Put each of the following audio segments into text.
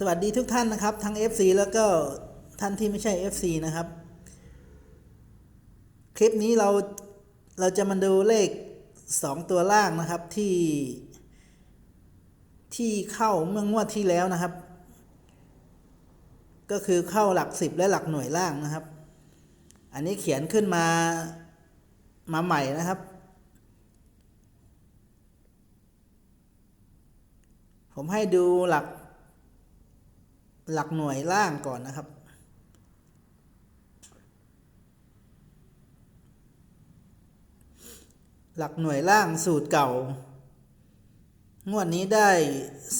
สวัสดีทุกท่านนะครับ ทั้ง FC แล้วก็ท่านที่ไม่ใช่ FC นะครับ คลิปนี้เราเราจะมาดูเลข 2 ตัวล่างนะครับที่ ที่เข้าเมื่องวดที่แล้วนะครับ ก็คือเข้าหลักสิบและหลักหน่วยล่างนะครับ อันนี้เขียนขึ้นมามาใหม่นะครับ ผมให้ดูหลัก หลักหน่วยล่างก่อนนะครับ หลักหน่วยล่างสูตรเก่างวดนี้ได้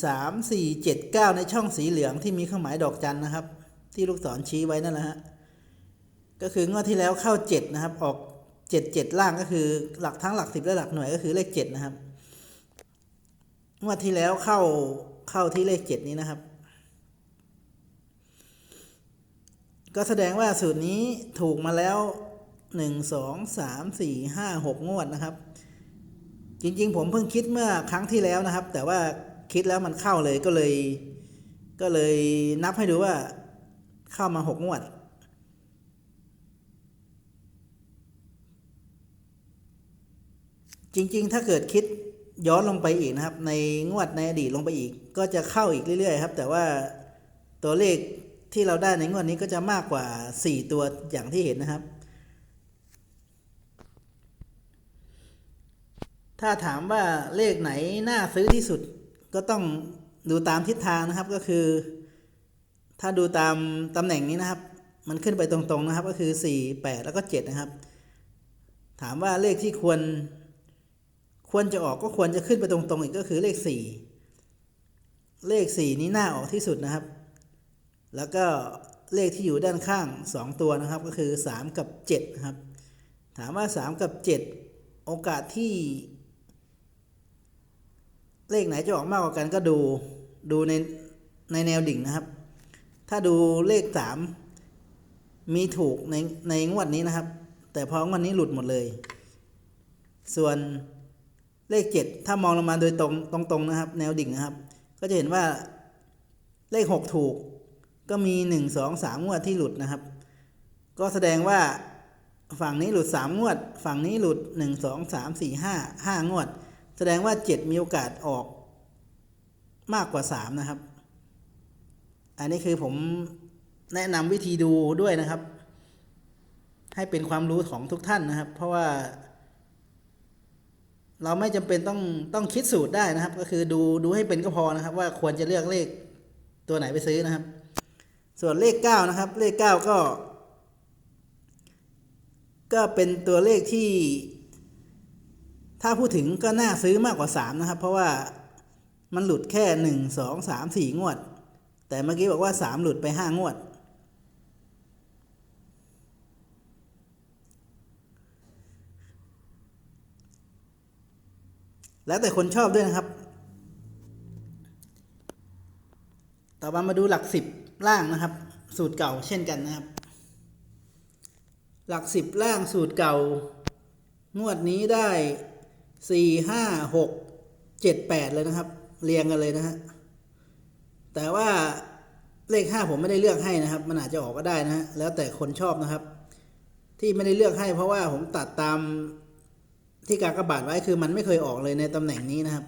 สามสี่เจ็ดเก้าในช่องสีเหลืองที่มีเครื่องหมายดอกจันนะครับ ที่ลูกศรชี้ไว้นั่นแหละฮะก็คืองวดที่แล้วเข้าเจ็ดนะครับ ออกเจ็ดเจ็ดล่างก็คือหลักทั้งหลักสิบและหลักหน่วยก็คือเลขเจ็ดนะครับงวดที่แล้วเข้าเข้าที่เลขเจ็ดนี้นะครับ ก็แสดงว่าสูตรนี้ถูกมาแล้วหนึ่งสองสามสี่ห้าหกงวดนะครับ จริงๆ ผมเพิ่งคิดเมื่อครั้งที่แล้วนะครับ แต่ว่าคิดแล้วมันเข้าเลยก็เลย ก็เลยนับให้ดูว่าเข้ามาหกงวด จริงๆ ถ้าเกิดคิดย้อนลงไปอีกนะครับ ในงวดในอดีตลงไปอีก ก็จะเข้าอีกเรื่อยๆ ครับ แต่ว่าตัวเลข ที่เราได้ในงวดนี้ก็จะมากกว่า 4 ตัวอย่างที่เห็นนะครับ ถ้าถามว่าเลขไหนน่าซื้อที่สุดก็ต้องดูตามทิศทางนะครับก็คือ ถ้าดูตามตำแหน่งนี้นะครับ มันขึ้นไปตรงๆนะครับก็คือ 4 8 แล้วก็ 7 นะครับ ถามว่าเลขที่ควร ควรจะออกก็ควรจะขึ้นไปตรงๆอีกก็คือเลข 4 เลข 4 นี้น่าออกที่สุดนะครับ แล้วก็เลขที่อยู่ด้านข้าง 2 ตัวนะครับก็คือ 3 กับ7ครับ ถามว่า 3 กับ 7 โอกาสที่ เลขไหนจะออกมากกว่ากันก็ดูดูในในแนวดิ่งนะครับ ถ้าดูเลข 3 มีถูกในในงวดนี้นะครับ แต่พองวดนี้หลุดหมดเลย ส่วนเลข 7 ถ้ามองลงมาโดยตรงตรงๆนะครับ แนวดิ่งนะครับ ก็จะเห็นว่าเลข 6 ถูก ก็มี 1 2 3 งวดที่หลุดนะครับ ก็แสดงว่าฝั่งนี้หลุด 3 งวด ฝั่งนี้หลุด 1 2 3 4 5 5 งวด แสดงว่า 7 มีโอกาสออกมากกว่า 3 นะครับ อันนี้คือผมแนะนำวิธีดูด้วยนะครับ ให้เป็นความรู้ของทุกท่านนะครับ เพราะว่า เราไม่จำเป็นต้องต้องคิดสูตรได้นะครับ ก็คือดูดูให้เป็นก็พอนะครับ ว่าควรจะเลือกเลขตัวไหนไปซื้อนะครับ ส่วนเลขเก้านะครับ เลขเก้าก็ ก็เป็นตัวเลขที่ ถ้าพูดถึงก็น่าซื้อมากกว่าสามนะครับ เพราะว่ามันหลุดแค่หนึ่งสองสามสี่งวด แต่เมื่อกี้บอกว่าสามหลุดไปห้างวด แล้วแต่คนชอบด้วยนะครับ ต่อมามาดูหลักสิบล่างนะครับ สูตรเก่าเช่นกันนะครับ หลักสิบล่างสูตรเก่างวดนี้ได้สี่ห้าหกเจ็ดแปดเลยนะครับ เรียงกันเลยนะฮะแต่ว่าเลขห้าผมไม่ได้เลือกให้นะครับ มันอาจจะออกก็ได้นะฮะแล้วแต่คนชอบนะครับ ที่ไม่ได้เลือกให้ เพราะว่าผมตัดตามที่กากบาทไว้คือมันไม่เคยออกเลยในตำแหน่งนี้นะครับ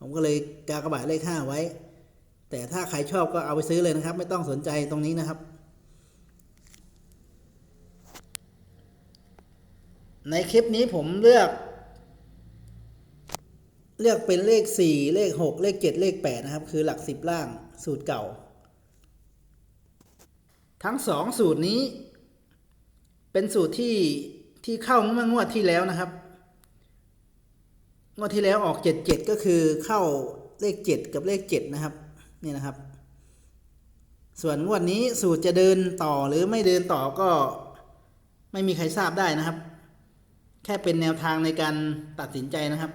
ผมก็เลยกากบาทเลขห้าไว้ แต่ถ้าใครชอบก็เอาไปซื้อเลยนะครับ ไม่ต้องสนใจตรงนี้นะครับ ในคลิปนี้ผมเลือก เลือกเป็นเลขสี่เลขหกเลขเจ็ดเลขแปดนะครับ คือหลักสิบล่างสูตรเก่า ทั้งสองสูตรนี้ เป็นสูตรที่ที่เข้าเมื่องวดที่แล้วนะครับ งวดที่แล้วออกเจ็ดเจ็ดก็คือเข้าเลขเจ็ดกับเลขเจ็ดนะครับ นี่นะครับ ส่วนงวดนี้สูตรจะเดินต่อหรือไม่เดินต่อก็ไม่มีใครทราบได้นะครับ แค่เป็นแนวทางในการตัดสินใจนะครับ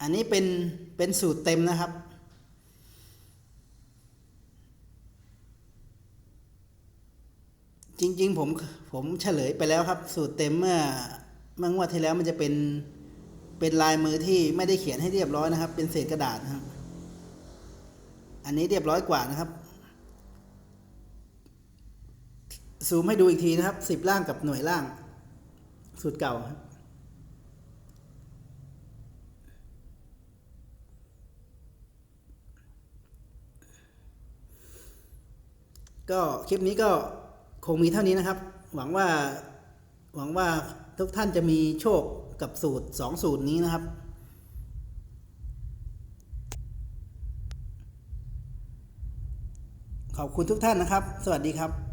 อันนี้เป็น เป็นสูตรเต็มนะครับ จริง ๆ ผม ผมเฉลยไปแล้วครับ สูตรเต็มเมื่อ เมื่องวดที่แล้วมันจะเป็นเป็นลายมือที่ไม่ได้เขียนให้เรียบร้อยนะครับ เป็นเศษกระดาษนะครับ อันนี้เรียบร้อยกว่านะครับ ซูมให้ดูอีกทีนะครับสิบล่างกับหน่วยล่าง สูตรเก่าครับก็คลิปนี้ก็คงมีเท่านี้นะครับ หวังว่าหวังว่า ทุกท่านจะมีโชคกับสูตรสองสูตรนี้นะครับ ขอบคุณทุกท่านนะครับ สวัสดีครับ